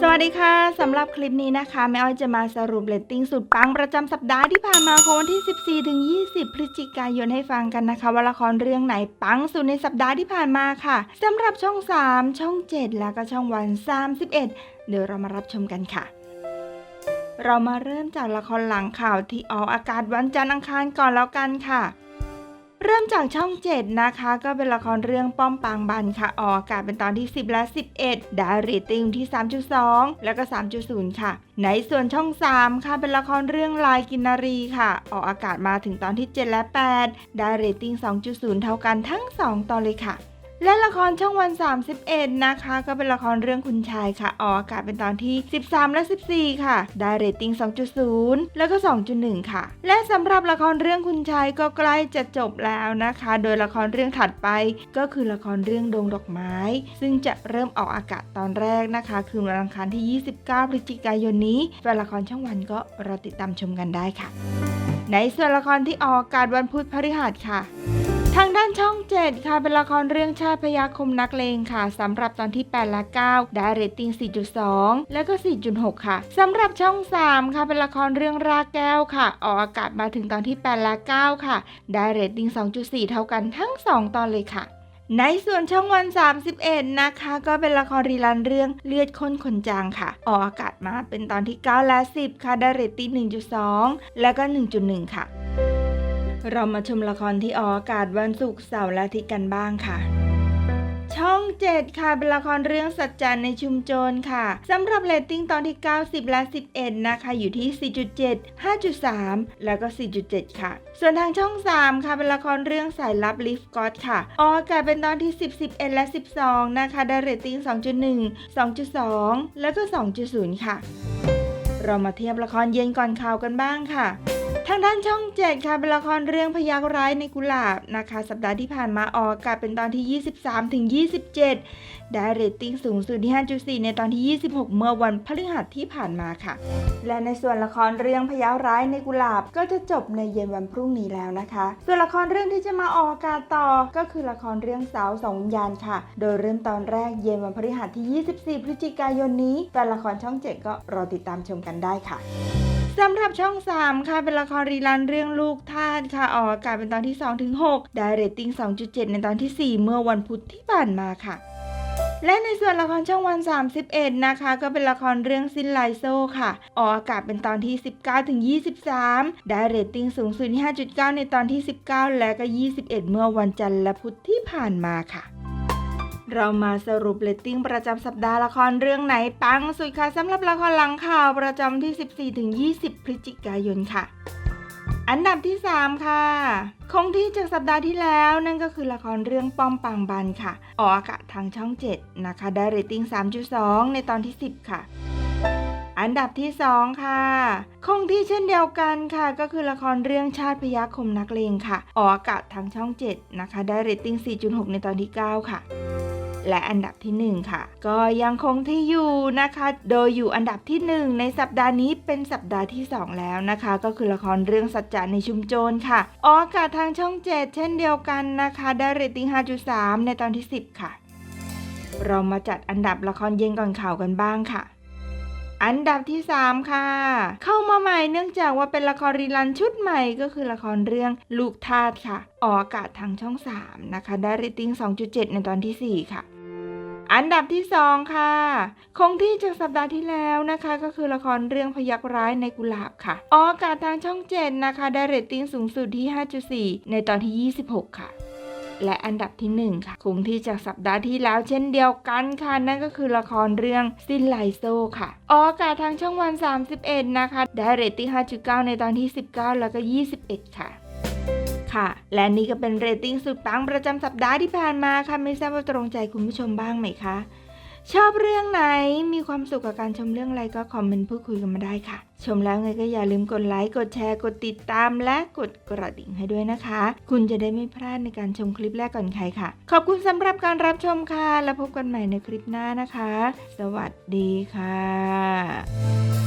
สวัสดีค่ะสำหรับคลิปนี้นะคะ แม่อ้อยจะมาสรุปเรตติ้งสุดปังประจำสัปดาห์ที่ผ่านมาของวันที่ 14 ถึง 20 พฤศจิกายนให้ฟังกันนะคะ ว่าละครเรื่องไหนปังสุดในสัปดาห์ที่ผ่านมาค่ะสำหรับช่อง 3 ช่อง 7 แล้วก็ช่องวัน 31 เดี๋ยวเรามารับชมกันค่ะเรามาเริ่มจากละครหลังข่าวที่ออกอากาศวันจันทร์อังคารก่อนแล้วกันค่ะ เริ่มจากช่อง 7 นะคะ ก็เป็นละครเรื่องป้อมปางบันค่ะออกอากาศเป็นตอนที่ 10 และ 11ได้รตติ้งที่ 3.2 แล้วก็ 3.0 ค่ะ ในส่วนช่อง 3 ค่ะเป็นละครเรื่องลายกินนารีค่ะ ออกอากาศมาถึงตอนที่ 7 และ8ได้รตติ้ง2.0 เท่ากันทั้ง 2 ตอนเลยค่ะ และละครช่องวัน 31 นะคะ ก็เป็นละครเรื่องคุณชายค่ะออกอากาศเป็นตอนที่ 13 และ 14 ค่ะ ได้เรตติ้ง 2.0 แล้วก็ 2.1 ค่ะ และสำหรับละครเรื่องคุณชายก็ใกล้จะจบแล้วนะคะ โดยละครเรื่องถัดไปก็คือละครเรื่องดงดอกไม้ ซึ่งจะเริ่มออกอากาศตอนแรกนะคะ คือวันอังคารที่ 29 พฤศจิกายนนี้แฟนละครช่องวันก็รอติดตามชมกันได้ค่ะ ในส่วนละครที่ออกอากาศวันพุธพฤหัสค่ะ ทางด้านช่อง 7 ค่ะ เป็นละครเรื่องชาติพยาคมนักเลงค่ะสำหรับตอนที่ 8 และ 9 ได้เรตติ้ง 4.2 แล้วก็ 4.6 ค่ะสำหรับช่อง 3 ค่ะ เป็นละครเรื่องรากแก้วค่ะ ออกอากาศมาถึงตอนที่ 8 และ 9 ค่ะ ได้เรตติ้ง 2.4 เท่ากันทั้ง 2 ตอนเลยค่ะในส่วนช่องวัน 31 นะคะ ก็เป็นละครรีลันเรื่องเลือดข้นขนจางค่ะ ออกอากาศมาเป็นตอนที่ 9 และ 10 ค่ะ ได้เรตติ้ง 1.2 แล้วก็ 1.1 ค่ะ เรามาชมละครที่ออกอากาศวันศุกร์เสาร์และอาทิตย์กันบ้างค่ะช่อง 7 ค่ะ เป็นละครเรื่องสัจจันในชุมโจรค่ะสำหรับเรตติ้งตอนที่ 90 และ 11 นะคะ อยู่ที่ 4.7 5.3 แล้วก็ 4.7 ค่ะ ส่วนทางช่อง 3 ค่ะ เป็นละครเรื่องสายลับลิฟก็อตค่ะ ออกอากาศเป็นตอนที่ 10 11 และ 12 นะคะ ได้เรตติ้ง 2.1 2.2 แล้วก็ 2.0 ค่ะ เรามาเทียบละครเย็นก่อนข่าวกันบ้างค่ะ ทางด้านช่อง7ค่ะเป็นละครเรื่องพยักร้ายในกุหลาบนะคะ สัปดาห์ที่ผ่านมาออกอากาศเป็นตอนที่ 23ถึง27 ได้เรตติ้งสูงสุดที่ 5.4 ในตอนที่ 26 เมื่อวันพฤหัสที่ผ่านมาค่ะ และในส่วนละครเรื่องพยักร้ายในกุหลาบก็จะจบในเย็นวันพรุ่งนี้แล้วนะคะ ส่วนละครเรื่องที่จะมาออกอากาศต่อก็คือละครเรื่องสาวสองวิญญาณค่ะ โดยเริ่มตอนแรกเย็นวันพฤหัสที่ 24 พฤศจิกายนนี้แฟนละครช่อง 7 ก็รอติดตามชมกันได้ค่ะ สำหรับช่อง 3 ค่ะเป็นละครรีลันเรื่องลูกทาสค่ะออกอากาศเป็นตอนที่ 2 ถึง 6 ได้เรตติ้ง 2.7 ในตอนที่ 4 เมื่อวันพุธที่ผ่านมาค่ะและในส่วนละครช่องวัน 31 นะคะ ก็เป็นละครเรื่องซินไลโซค่ะ ออกอากาศเป็นตอนที่ 19 ถึง 23 ได้เรตติ้งสูงสุดที่5.9 ในตอนที่ 19 และก็ 21 เมื่อวันจันทร์และพุธที่ผ่านมาค่ะ เรามาสรุปเรตติ้งประจำสัปดาห์ละครเรื่องไหนปังสุดค่ะสำหรับละครหลังข่าวประจำที่ 14ถึง20 พฤศจิกายนค่ะ อันดับที่ 3 ค่ะ คงที่จากสัปดาห์ที่แล้วนั่นก็คือละครเรื่องป้อมปางบันค่ะ ออกอากาศทางช่อง 7 นะคะ ได้เรตติ้ง 3.2 ในตอนที่ 10 ค่ะอันดับที่ 2 ค่ะ คงที่เช่นเดียวกันค่ะ ก็คือละครเรื่องชาติพยาคมนักเลงค่ะ ออกอากาศทางช่อง 7 นะคะ ได้เรตติ้ง 4.6 ในตอนที่ 9 ค่ะ และอันดับที่ 1 ค่ะ ก็ยังคงที่อยู่นะคะ โดยอยู่อันดับที่ 1 ในสัปดาห์นี้เป็นสัปดาห์ที่ 2 แล้วนะคะ ก็คือละครเรื่องสัจจะในชุมโจรค่ะออกอากาศทางช่อง 7 เช่นเดียวกันนะคะ ได้เรตติ้ง 5.3 ในตอนที่ 10 ค่ะ เรามาจัดอันดับละครเย็นก่อนข่าวกันบ้างค่ะอันดับที่ 3 ค่ะ เข้ามาใหม่เนื่องจากว่าเป็นละครรีลันชุดใหม่ก็คือละครเรื่องลูกทาสค่ะ ออกอากาศทางช่อง 3 นะคะ ได้เรตติ้ง 2.7 ในตอนที่ 4 ค่ะ อันดับที่ 2 ค่ะ คงที่จากสัปดาห์ที่แล้วนะคะ ก็คือละครเรื่องพยักร้ายในกุหลาบค่ะ ออกอากาศทางช่อง 7 นะคะ ได้เรตติ้งสูงสุดที่ 5.4 ในตอนที่ 26 ค่ะ และอันดับที่ 1 ค่ะ คงที่จากสัปดาห์ที่แล้วเช่นเดียวกันค่ะ นั่นก็คือละครเรื่องซินไลโซค่ะ ออกอากาศทางช่องวัน 31 นะคะ ได้เรตติ้ง 5.9 ในตอนที่ 19 แล้วก็ 21 ค่ะ ค่ะ และนี่ก็เป็นเรตติ้งสุดปังประจำสัปดาห์ที่ผ่านมาค่ะไม่ทราบว่าตรงใจคุณผู้ชมบ้างไหมคะชอบเรื่องไหน มีความสุขกับการชมเรื่องอะไรก็คอมเมนต์พูดคุยกันมาได้ค่ะ ชมแล้วไงก็อย่าลืมกดไลค์ กดแชร์ กดติดตาม และกดกระดิ่งให้ด้วยนะคะ คุณจะได้ไม่พลาดในการชมคลิปแรกก่อนใครค่ะ ขอบคุณสำหรับการรับชมค่ะ แล้วพบกันใหม่ในคลิปหน้านะคะ สวัสดีค่ะ